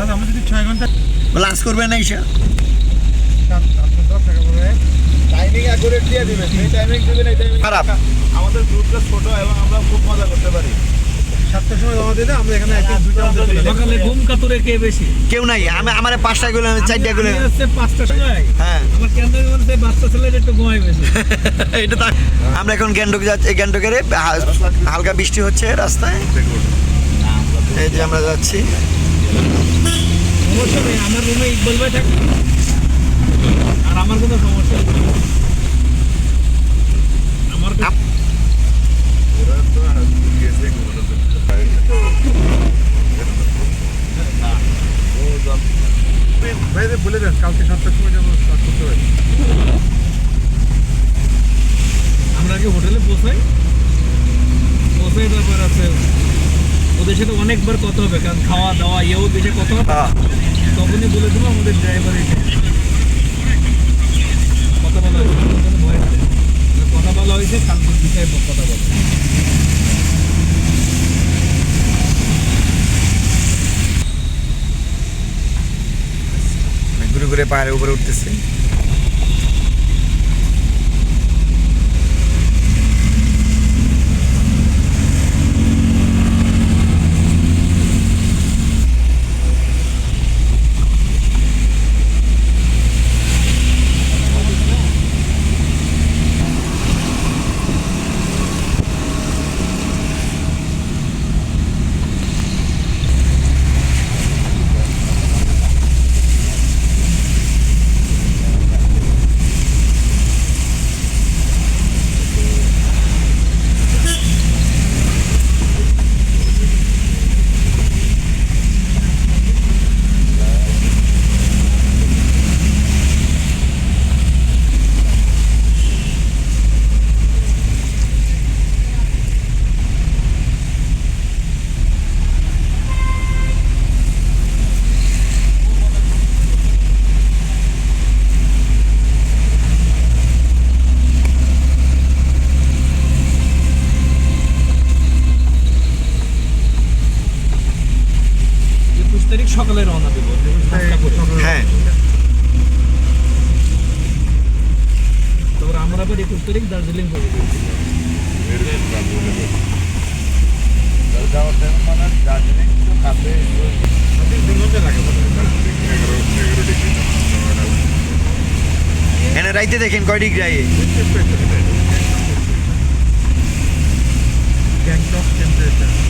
দাদা আমরা যদি ছয় ঘণ্টা লাঞ্চ করবেন না ঈশা। দশ টাকা পড়বে টাইমিং অ্যাকুরেট দিয়ে দিবেন। সেই টাইমিং দিবেন এই টাইমিং খারাপ। আমাদের গ্রুপটা ছোট এবং আমরা খুব মজা করতে পারি। সাতটার সময় জমা দিলে আমরা এখানে সকালে ঘুম কাতুরে কে বেশি? কেউ নাই। আমি আমার পাঁচটা গুলো চারটা গুলো পাঁচটার সময়। হ্যাঁ। আমার বলতে বাচ্চা ছেলের একটু ঘুমাই বেশি। এটা তো আমরা এখন গ্যান্ডক যাচ্ছি গ্যান্ডকের হালকা বৃষ্টি হচ্ছে রাস্তায়। এই যে আমরা যাচ্ছি। নেই, আমার রুমে ইকবাল ভাই থাকে আর আমার কোনো সমস্যা আমার আমরা আগে হোটেলে পৌঁছাই। পৌঁছাই তারপর আছে, ওদের সাথে অনেকবার কথা হবে, কারণ খাওয়া দাওয়া, ইয়েও বেশি কথা হ্যাঁ। বলে দেবো, আমাদের ড্রাইভার কথা বলা হয়েছে। কথা বলা হয়েছে কালকের বিষয়ে কথা বলা ঘুরে ঘুরে পাহাড়ের উপরে উঠতেছে একুশ তারিখ সকালে রওনা দেবো হ্যাঁ তারপর আমরা আবার একুশ তারিখ দার্জিলিং করে দার্জিলিং তো কাছে এনে রাইতে দেখেন কয় ডিগ্রি আইয়ে। গ্যাংটক টেম্পারেচার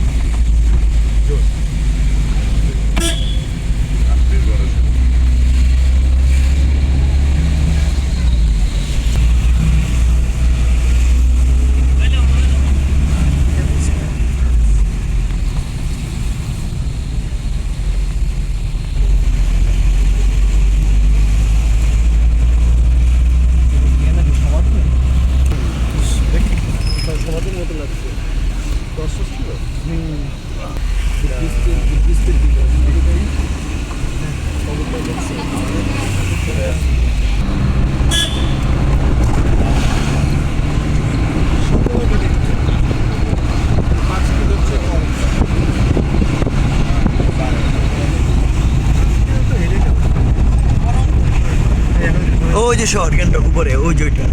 যে শহর গ্যাংটক উপরে ওই যে ওইটা।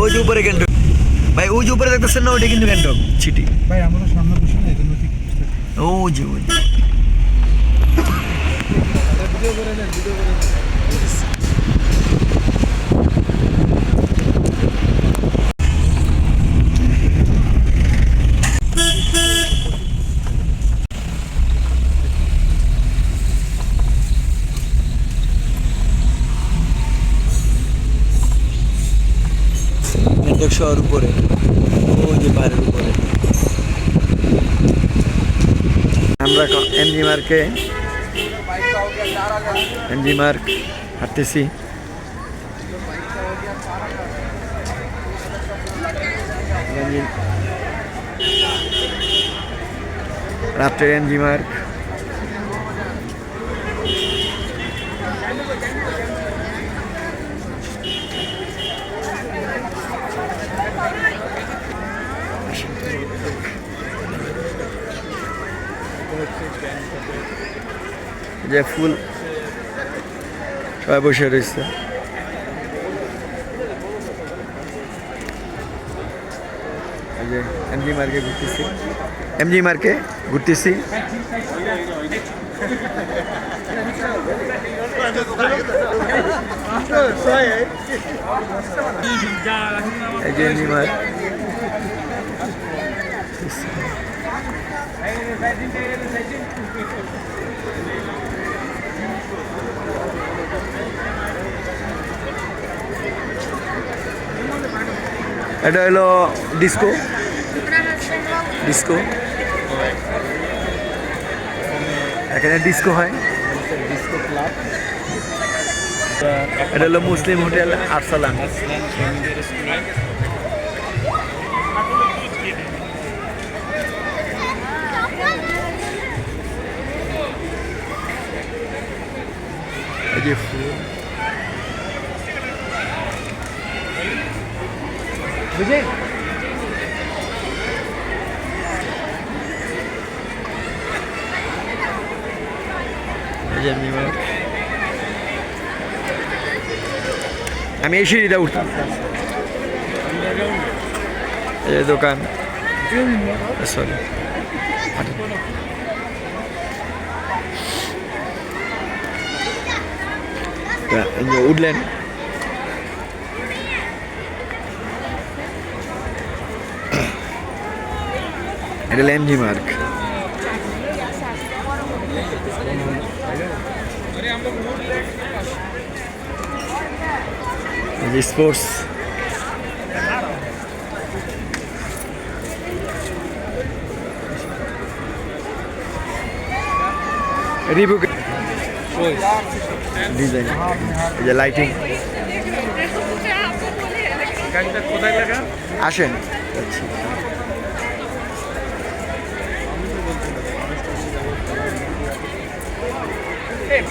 ওই যে উপরে গ্যাংটক ভাই ওই যে উপরে দেখতেছেন না ওইটা কিন্তু গ্যাংটক সিটি। ভাই আমরা সামনে বসে না এজন্য ঠিক ও যে ওই ভিডিও করে ভিডিও করে শহর উপরে। ওই যে পাহাড়ের উপরে। আমরা এমজি মার্কে এমজি মার্ক হাঁটতেছি। রাত্রের এমজি মার্ক। যে ফুল। সবাই বসে রয়েছে। যে এমজি মার্কে ঘুরতেছি। এমজি মার্কে ঘুরতেছি। এই যে এমজি মার্ক। এটা হলো ডিস্কো ডিস্কো এখানে ডিস্কো হয়। ডিসকো ক্লাব এটা হলো Muslim hotel Arsalan Aslan family restaurant এই যে ফুল বুঝলেন এই যে এমনি মার্ক। আমি এই সিঁড়িটা উঠতাম। এই দোকান। সরি উঠলেন এটা landmark sports Reebok design এই যে লাইটিং গাড়িটা কোথায় লাগা আসেন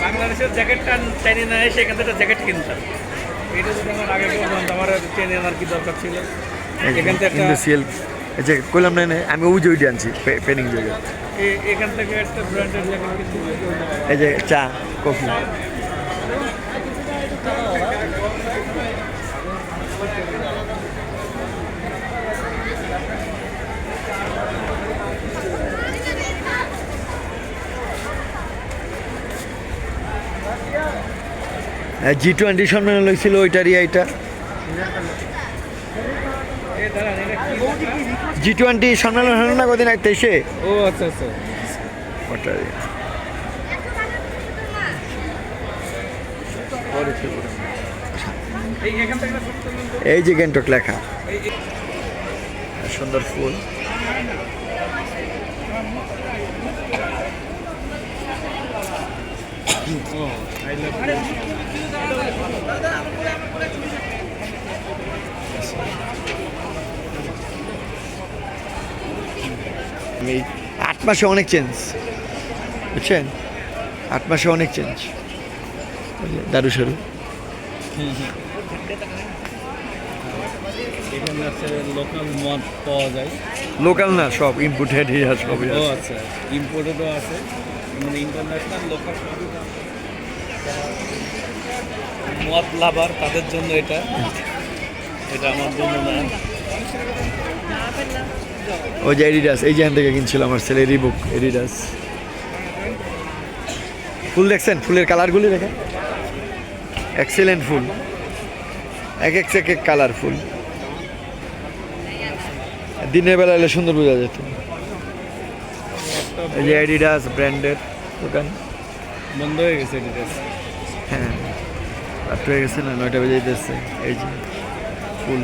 বাংলাদেশের জ্যাকেটটা টেনে না এসে এখান থেকে জ্যাকেট কিনতাম। এটা যদি আমার আগে কেউ আমার টেনে আনার কি দরকার ছিল? এখান থেকে একটা ইন্ডাস্ট্রিয়াল এই যে কইলাম না না, আমি ওই যে ওইটা আনছি পে- পেনিং জায়গা। এখান থেকে একটা ব্র্যান্ডের জ্যাকেট এই যে চা, কফি। জি টোয়েন্টি সম্মেলন হয়েছিল ওইটারই এইটা এ দাঁড়ান এটা কি জি টোয়েন্টি সম্মেলন হলো না কদিন এক তেইশে? ও আচ্ছা আচ্ছা। এই যে গ্যাংটক লেখা। সুন্দর ফুল। ও এই আট মাসে অনেক চেঞ্জ বুঝছেন আট মাসে অনেক চেঞ্জ দারু সরু লোকাল না, সব ইম্পোর্টেড সবই আছে। ইম্পোর্টেডও আছে মানে ইন্টারন্যাশনাল লোকাল। মদ লাভার তাদের জন্য এটা এটা আমার জন্য না ওই যে এডিডাস এই যে এখান থেকে কিনছিল আমার ছেলে রিবুক এডিডাস ফুল দেখছেন? ফুলের কালারগুলি দেখেন। এক্সেলেন্ট ফুল। এক এক এক এক কালার ফুল। দিনের বেলা এলে সুন্দর বোঝা যেত। এই যে এডিডাস ব্র্যান্ডের দোকান। বন্ধ হয়ে গেছে এটা হ্যাঁ রাত হয়ে গেছে না নয়টা বেজে যেতেছে এই যে ফুল।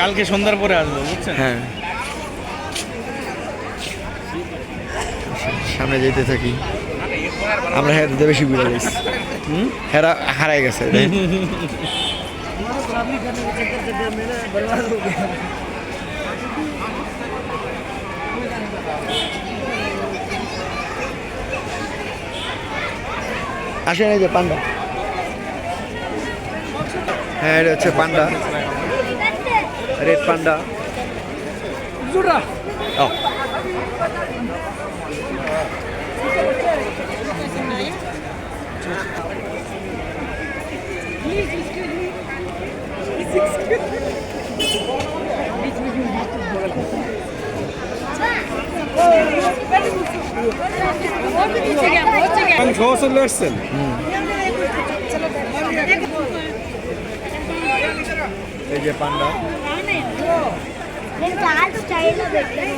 কালকে সন্ধ্যার পরে আসব বুঝছেন? হ্যাঁ। সামনে যেতে থাকি। আমরা হ্যাঁ বেশি বুঝে গেছি। হেরা হারাই গেছে আসেন এই যে পান্ডা। হ্যাঁ এটা হচ্ছে পান্ডা। রেড পান্ডা খাওয়া চলে আসছেন এই যে পান্ডা। నేను చాలా స్టైల్లో పెట్టాను